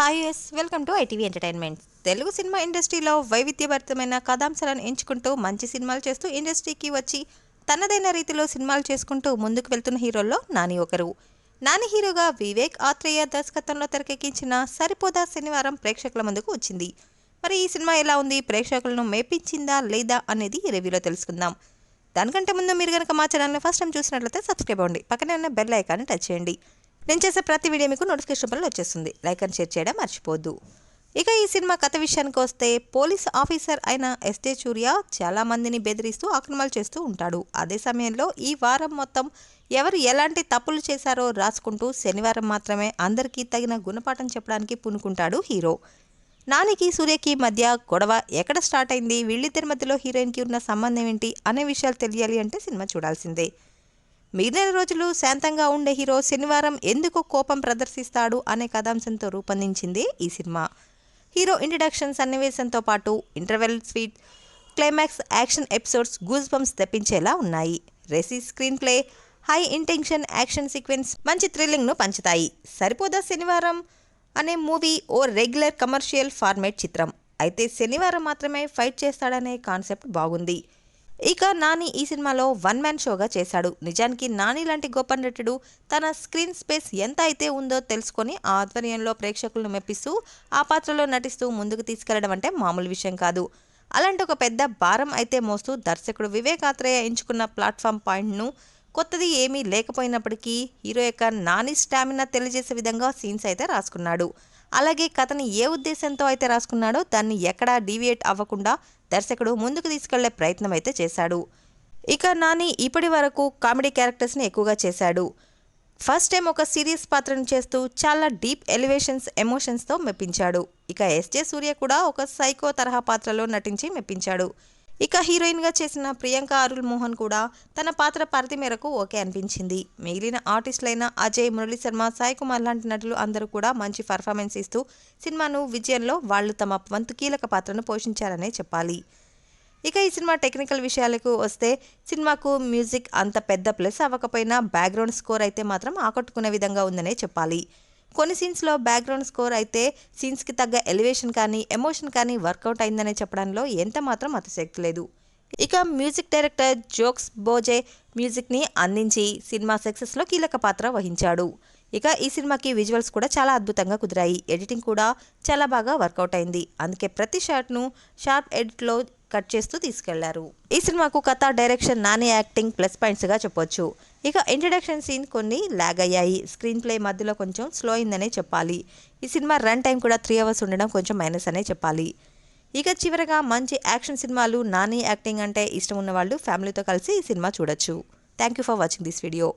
Hi yes welcome to ITV entertainment Telugu cinema ఇండస్ట్రీలో వైవిధ్యభరితమైన కథాంశాలను ఎంచుకుంటూ మంచి సినిమాలు చేస్తూ ఇండస్ట్రీకి వచ్చి తనదైన రీతిలో సినిమాలు చేసుకుంటూ ముందుకు వెళ్తున్న హీరోల్లో నాని ఒకరు. నాని హీరోగా వివేక్ ఆత్రేయ దర్శకత్వంలో తెరకెక్కించిన సరిపోదా శనివారం ప్రేక్షకుల ముందుకు వచ్చింది. మరి ఈ సినిమా ఎలా ఉంది? ప్రేక్షకులను మేపించిందా లేదా అనేది రివ్యూలో తెలుసుకుందాం. దానికంటే ముందు మీరు కనుక మా ఛానల్ని ఫస్ట్ టైం చూసినట్లయితే సబ్స్క్రైబ్ అవ్వండి. పక్కనే ఉన్న బెల్ ఐకాన్ని టచ్ చేయండి. నేను చేసే ప్రతి వీడియో మీకు నోటిఫికేషన్ పనులు వచ్చేస్తుంది. లైక్ అండ్ షేర్ చేయడం మర్చిపోద్దు ఇక ఈ సినిమా కథ విషయానికి వస్తే పోలీస్ ఆఫీసర్ అయిన ఎస్టే సూర్య చాలామందిని బెదిరిస్తూ ఆక్రమణలు చేస్తూ ఉంటాడు. అదే సమయంలో ఈ వారం మొత్తం ఎవరు ఎలాంటి తప్పులు చేశారో రాసుకుంటూ శనివారం మాత్రమే అందరికీ తగిన గుణపాఠం చెప్పడానికి పూనుకుంటాడు హీరో. నానికి సూర్యకి మధ్య గొడవ ఎక్కడ స్టార్ట్ అయింది? వీళ్ళిద్దరి మధ్యలో హీరోయిన్కి ఉన్న సంబంధం ఏంటి? అనే విషయాలు తెలియాలి అంటే సినిమా చూడాల్సిందే. మిగిలిన రోజులు శాంతంగా ఉండే హీరో శనివారం ఎందుకు కోపం ప్రదర్శిస్తాడు అనే కథాంశంతో రూపొందించింది ఈ సినిమా. హీరో ఇంట్రడక్షన్ సన్నివేశంతో పాటు interval sweet climax action episodes goose bumps తెప్పించేలా ఉన్నాయి. Racy screen play high intention action sequence మంచి థ్రిల్లింగ్ను పంచుతాయి. సరిపోదా శనివారం అనే మూవీ ఓ రెగ్యులర్ కమర్షియల్ ఫార్మేట్ చిత్రం. అయితే శనివారం మాత్రమే ఫైట్ చేస్తాడనే కాన్సెప్ట్ బాగుంది. ఇక నాని ఈ సినిమాలో వన్ మ్యాన్ షోగా చేశాడు. నిజానికి నాని లాంటి గొప్ప నటుడు తన స్క్రీన్ స్పేస్ ఎంత అయితే ఉందో తెలుసుకొని ఆధ్వర్యంలో ప్రేక్షకులను మెప్పిస్తూ ఆ పాత్రలో నటిస్తూ ముందుకు తీసుకెళ్ళడం అంటే మామూలు విషయం కాదు. అలాంటి ఒక పెద్ద భారం అయితే మోస్తూ దర్శకుడు వివేక్ ఆత్రేయ ఎంచుకున్న ప్లాట్ఫామ్ పాయింట్ను కొత్తది ఏమీ లేకపోయినప్పటికీ హీరో యొక్క నాని స్టామినా తెలియజేసే విధంగా సీన్స్ అయితే రాసుకున్నాడు. అలాగే కథని ఏ ఉద్దేశంతో అయితే రాసుకున్నాడో దాన్ని ఎక్కడా డీవియేట్ అవ్వకుండా దర్శకుడు ముందుకు తీసుకెళ్ళే ప్రయత్నం అయితే చేశాడు. ఇక నాని ఇప్పటి వరకు కామెడీ క్యారెక్టర్స్ని ఎక్కువగా చేశాడు. ఫస్ట్ టైం ఒక సీరియస్ పాత్రను చేస్తూ చాలా డీప్ ఎలివేషన్స్ ఎమోషన్స్తో మెప్పించాడు. ఇక ఎస్జే సూర్య కూడా ఒక సైకో తరహా పాత్రలో నటించి మెప్పించాడు. ఇక హీరోయిన్గా చేసిన ప్రియాంక అరుల్ మోహన్ కూడా తన పాత్ర పరిధి మేరకు ఓకే అనిపించింది. మిగిలిన ఆర్టిస్టులైన అజయ్ మురళీ శర్మ సాయి కుమార్ లాంటి నటులు అందరూ కూడా మంచి పర్ఫార్మెన్స్ ఇస్తూ సినిమాను విజయంలో వాళ్ళు తమ వంతు కీలక పాత్రను పోషించారనే చెప్పాలి. ఇక ఈ సినిమా టెక్నికల్ విషయాలకు వస్తే సినిమాకు మ్యూజిక్ అంత పెద్ద ప్లస్ అవ్వకపోయినా బ్యాక్గ్రౌండ్ స్కోర్ అయితే మాత్రం ఆకట్టుకునే విధంగా ఉందనే చెప్పాలి. కొన్ని సీన్స్లో బ్యాక్గ్రౌండ్ స్కోర్ అయితే సీన్స్కి తగ్గ ఎలివేషన్ కానీ ఎమోషన్ కానీ వర్కౌట్ అయిందనే చెప్పడంలో ఎంత మాత్రం అతిశక్తి లేదు. ఇక మ్యూజిక్ డైరెక్టర్ జోక్స్ బోజే మ్యూజిక్ని అందించి సినిమా సక్సెస్లో కీలక పాత్ర వహించాడు. ఇక ఈ సినిమాకి విజువల్స్ కూడా చాలా అద్భుతంగా కుదిరాయి. ఎడిటింగ్ కూడా చాలా బాగా వర్కౌట్ అయింది. అందుకే ప్రతి షాట్ను షార్ప్ ఎడిట్లో కట్ చేస్తూ తీసుకెళ్ళారు. ఈ సినిమాకు కథ డైరెక్షన్ నాని యాక్టింగ్ ప్లస్ పాయింట్స్గా చెప్పొచ్చు. ఇక ఇంట్రడక్షన్ సీన్ కొన్ని లాగ్ అయ్యాయి. స్క్రీన్ ప్లే మధ్యలో కొంచెం స్లో అయిందనే చెప్పాలి. ఈ సినిమా రన్ టైం కూడా త్రీ అవర్స్ ఉండడం కొంచెం మైనస్ అనే చెప్పాలి. ఇక చివరగా మంచి యాక్షన్ సినిమాలు నాని యాక్టింగ్ అంటే ఇష్టం ఉన్న వాళ్ళు ఫ్యామిలీతో కలిసి ఈ సినిమా చూడొచ్చు. Thank you for watching this video